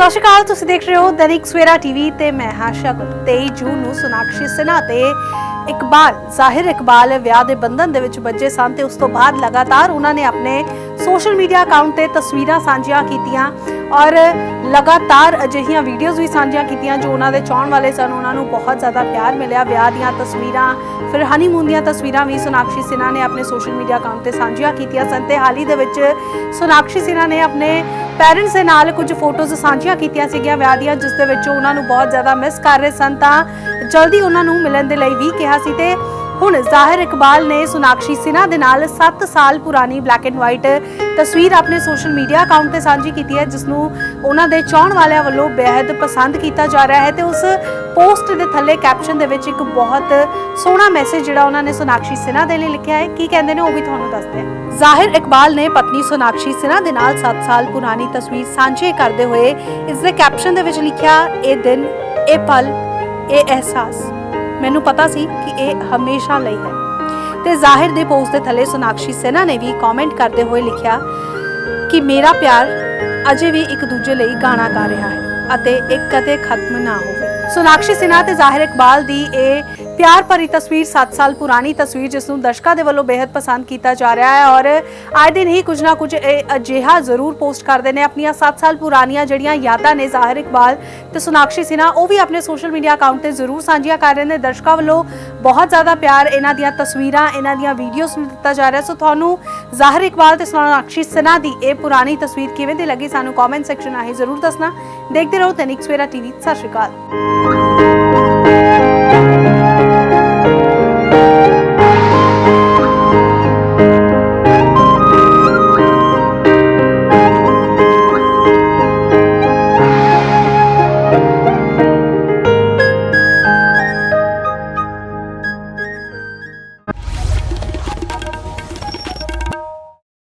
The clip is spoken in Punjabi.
ਸਤਿ ਸ਼੍ਰੀ ਅਕਾਲ, ਤੁਸੀਂ ਦੇਖ ਰਹੇ ਹੋ ਦੈਨਿਕ ਸਵੇਰਾ ਟੀਵੀ ਤੇ ਮੈਂ ਹਾਂ ਸ਼ਗਨ। 23 ਜੂਨ ਨੂੰ ਸੋਨਾਕਸ਼ੀ ਸਿਨਹਾ ਤੇ ਇਕਬਾਲ, ਜ਼ਾਹਿਰ ਇਕਬਾਲ ਵਿਆਹ ਦੇ ਬੰਧਨ ਦੇ ਵਿੱਚ ਬੱਝੇ ਸਨ ਤੇ ਉਸ ਤੋਂ ਬਾਅਦ ਲਗਾਤਾਰ ਉਹਨਾਂ ਨੇ ਆਪਣੇ ਸੋਸ਼ਲ ਮੀਡੀਆ ਅਕਾਊਂਟ ਤੇ ਤਸਵੀਰਾਂ ਸਾਂਝੀਆਂ ਕੀਤੀਆਂ ਔਰ ਲਗਾਤਾਰ ਅਜਿਹੀਆਂ ਵੀਡੀਓਜ਼ ਵੀ ਸਾਂਝੀਆਂ ਕੀਤੀਆਂ ਜੋ ਉਹਨਾਂ ਦੇ ਚਾਹਣ ਵਾਲੇ ਸਨ। ਉਹਨਾਂ ਨੂੰ ਬਹੁਤ ਜ਼ਿਆਦਾ ਪਿਆਰ ਮਿਲਿਆ। ਵਿਆਹ ਦੀਆਂ ਤਸਵੀਰਾਂ, ਫਿਰ ਹਨੀਮੂਨ ਦੀਆਂ ਤਸਵੀਰਾਂ ਵੀ ਸੋਨਾਕਸ਼ੀ ਸਿਨਹਾ ਨੇ ਆਪਣੇ ਸੋਸ਼ਲ ਮੀਡੀਆ ਅਕਾਊਂਟ ਤੇ ਸਾਂਝੀਆਂ ਕੀਤੀਆਂ ਸਨ ਤੇ ਹਾਲ ਹੀ ਦੇ ਵਿੱਚ ਸੋਨਾਕਸ਼ੀ ਸਿਨਹਾ ਨੇ ਆਪਣੇ ਪੈਰੈਂਟਸ ਦੇ ਨਾਲ ਕੁਝ ਫੋਟੋਜ਼ ਸਾਂਝੀਆਂ ਕੀਤੀਆਂ ਸੀਗੀਆਂ ਵਿਆਹ ਦੀਆਂ, ਜਿਸ ਦੇ ਵਿੱਚ ਉਹਨਾਂ ਨੂੰ ਬਹੁਤ ਜ਼ਿਆਦਾ ਮਿਸ ਕਰ ਰਹੇ ਸਨ। ਤਾਂ ਜਲਦੀ ਉਹਨਾਂ ਨੂੰ ਮਿਲਣ ਦੇ ਲਈ ਵੀ ਕਿਹਾ ਸੀ ਤੇ ਹੁਣ ਜ਼ਾਹਿਰ ਇਕਬਾਲ ਨੇ ਸੋਨਾਕਸ਼ੀ ਸਿਨਹਾ ਦੇ ਨਾਲ 7 ਸਾਲ ਪੁਰਾਣੀ ਬਲੈਕ ਐਂਡ ਵਾਈਟ ਤਸਵੀਰ ਆਪਣੇ ਸੋਸ਼ਲ ਮੀਡੀਆ ਅਕਾਊਂਟ ਤੇ ਸਾਂਝੀ ਕੀਤੀ ਹੈ ਜਿਸ ਨੂੰ ਉਹਨਾਂ ਦੇ ਚਾਹਣ ਵਾਲਿਆਂ ਵੱਲੋਂ ਬੇहद ਪਸੰਦ ਕੀਤਾ ਜਾ ਰਿਹਾ ਹੈ ਤੇ ਉਸ ਪੋਸਟ ਦੇ ਥੱਲੇ ਕੈਪਸ਼ਨ ਦੇ ਵਿੱਚ ਇੱਕ ਬਹੁਤ ਸੋਹਣਾ ਮੈਸੇਜ ਜਿਹੜਾ ਉਹਨਾਂ ਨੇ ਸੋਨਾਕਸ਼ੀ ਸਿਨਹਾ ਦੇ ਲਈ ਲਿਖਿਆ ਹੈ। ਕੀ ਕਹਿੰਦੇ ਨੇ, ਉਹ ਵੀ ਤੁਹਾਨੂੰ ਦੱਸਦੇ ਹਾਂ। ਜ਼ਾਹਿਰ ਇਕਬਾਲ ਨੇ ਪਤਨੀ ਸੋਨਾਕਸ਼ੀ ਸਿਨਾ ਦੇ ਨਾਲ 7 ਸਾਲ ਪੁਰਾਣੀ ਤਸਵੀਰ ਸਾਂਝੇ ਕਰਦੇ ਹੋਏ ਇਸ ਦੇ ਕੈਪਸ਼ਨ ਦੇ ਵਿੱਚ ਲਿਖਿਆ, ਇਹ ਦਿਨ, ਇਹ ਪਲ, ਇਹ ਅਹਿਸਾਸ। ਮੈਨੂੰ ਪਤਾ ਸੀ ਕਿ ਇਹ ਹਮੇਸ਼ਾ ਲਈ ਹੈ। ਤੇ ਜ਼ਾਹਿਰ ਦੇ ਪੋਸਟ ਦੇ ਥੱਲੇ ਸੋਨਾਕਸ਼ੀ ਸਿਨਹਾ ਨੇ ਵੀ ਕਮੈਂਟ ਕਰਦੇ ਹੋਏ ਲਿਖਿਆ ਕਿ ਮੇਰਾ ਪਿਆਰ ਅਜੇ ਵੀ ਇੱਕ ਦੂਜੇ ਲਈ ਗਾਣਾ ਗਾ ਰਿਹਾ ਹੈ ਅਤੇ ਇਹ ਕਦੇ ਖਤਮ ਨਾ ਹੋਵੇ। ਸੋਨਾਕਸ਼ੀ ਸਿਨਹਾ ਤੇ ਜ਼ਾਹਿਰ ਇਕਬਾਲ ਦੀ ਇਹ ਪਿਆਰ ਭਰੀ ਤਸਵੀਰ 7 ਸਾਲ ਪੁਰਾਣੀ ਤਸਵੀਰ, ਜਿਸ ਨੂੰ ਦਰਸ਼ਕਾਂ ਦੇ ਵੱਲੋਂ ਬੇहद ਪਸੰਦ ਕੀਤਾ ਜਾ ਰਿਹਾ ਹੈ ਔਰ ਆਏ ਦਿਨ ਹੀ ਕੁਝ ਨਾ ਕੁਝ ਅਜਿਹਾ ਜ਼ਰੂਰ ਪੋਸਟ ਕਰਦੇ ਨੇ। ਆਪਣੀਆਂ 7 ਸਾਲ ਪੁਰਾਣੀਆਂ ਜਿਹੜੀਆਂ ਯਾਦਾਂ ਨੇ ਜ਼ਾਹਿਰ ਇਕਬਾਲ ਤੇ ਸੋਨਾਕਸ਼ੀ ਸਿਨਹਾ ਉਹ ਵੀ ਆਪਣੇ ਸੋਸ਼ਲ ਮੀਡੀਆ ਅਕਾਊਂਟ ਤੇ ਜ਼ਰੂਰ ਸਾਂਝੀਆਂ ਕਰ ਰਹੇ ਨੇ। ਦਰਸ਼ਕਾਂ ਵੱਲੋਂ ਬਹੁਤ ਜ਼ਿਆਦਾ ਪਿਆਰ ਇਹਨਾਂ ਦੀਆਂ ਤਸਵੀਰਾਂ, ਇਹਨਾਂ ਦੀਆਂ ਵੀਡੀਓਜ਼ ਨੂੰ ਦਿੱਤਾ ਜਾ ਰਿਹਾ। ਸੋ ਤੁਹਾਨੂੰ ਜ਼ਾਹਿਰ ਇਕਬਾਲ ਤੇ ਸੋਨਾਕਸ਼ੀ ਸਿਨਹਾ ਦੀ ਇਹ ਪੁਰਾਣੀ ਤਸਵੀਰ ਕਿਵੇਂ ਦੀ ਲੱਗੀ ਸਾਨੂੰ ਕਮੈਂਟ ਸੈਕਸ਼ਨ ਆਹੀ ਜ਼ਰੂਰ ਦੱਸਣਾ। ਦੇਖਦੇ ਰਹੋ ਤੈਨਿਕ ਸਵੇਰਾ ਟੀਵੀ ਸਤਿ ਸ਼੍ਰੀ ਅਕਾਲ।